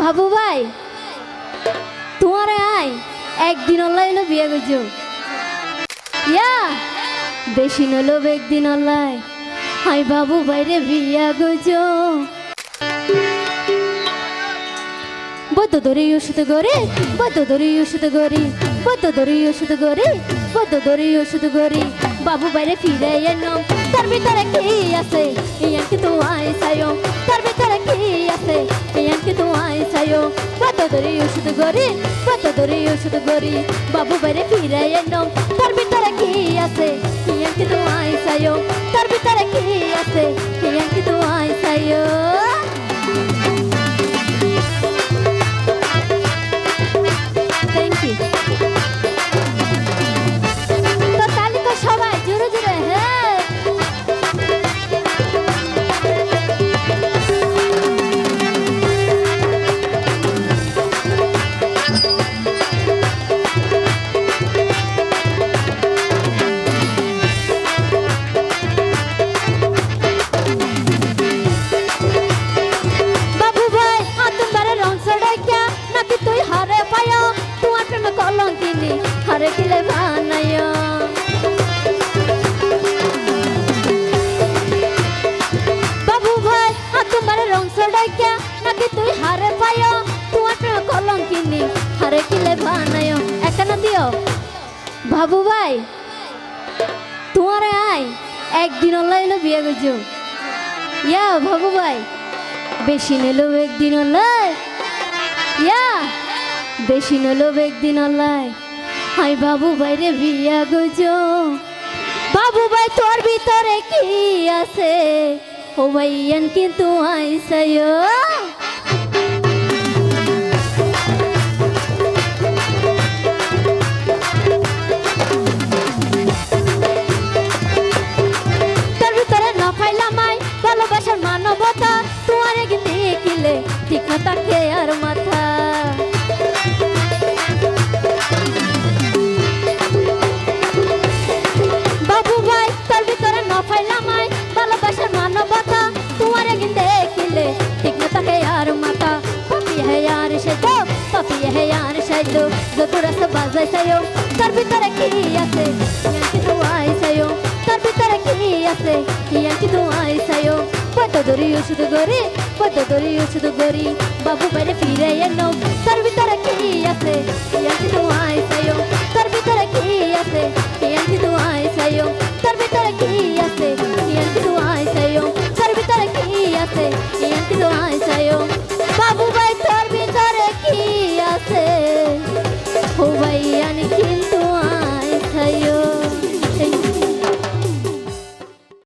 বাবু ভাই, তোমারে আয়, একদিন অনলাইন বিয়ে করছ। ইয়া, বেশি নলো একদিন অনলাইন হাই বাবু বাইরে বিয়া করছ। বদ্ধ ধরে ওষুধ গরে বদ্ধ ধরে ওষুধ গরি বদ্ধ ধরে ওষুধ গরি বদ্ধ ধরে ওষুধ গরি বাবু বাইরে ফিরে এনো তার ভিতরে কি আছে? আইসায়ো বদ্ধ ধরে ওষুধ গরি বদ্ধ ধরে ওষুধ গরি বাবু বাইরে ফিরে এনো। তোমার প্রেমে কলম কিনি হারে কিলে বানায়। বাবু ভাই আতুম বারে রং সড়াইয়া নাকি তুই হারে পায়? তোমার প্রেমে কলম কিনি হারে কিলে বানায়। একটা না দিও? বাবু ভাই, তোমারে আয়। একদিন অনলাইনে বিয়ে করছ ইয়া, বাবু ভাই, বেশি নিলো একদিন ইয়া। বেশি নলো একদিন অনলাই হাই বাবু বাইরে বিয়া গুজ বাবু ভাই, তোর ভিতরে কি আছে? ও ভাইয়ান কিন্তু আইসায় do do tu rasto bazaj sayo tar bitare ki ase yan ki tu ai sayo tar bitare ki ase yan ki tu ai sayo poto dori ushudu gori poto dori ushudu gori babu bare fire yeno tar bitare ki ase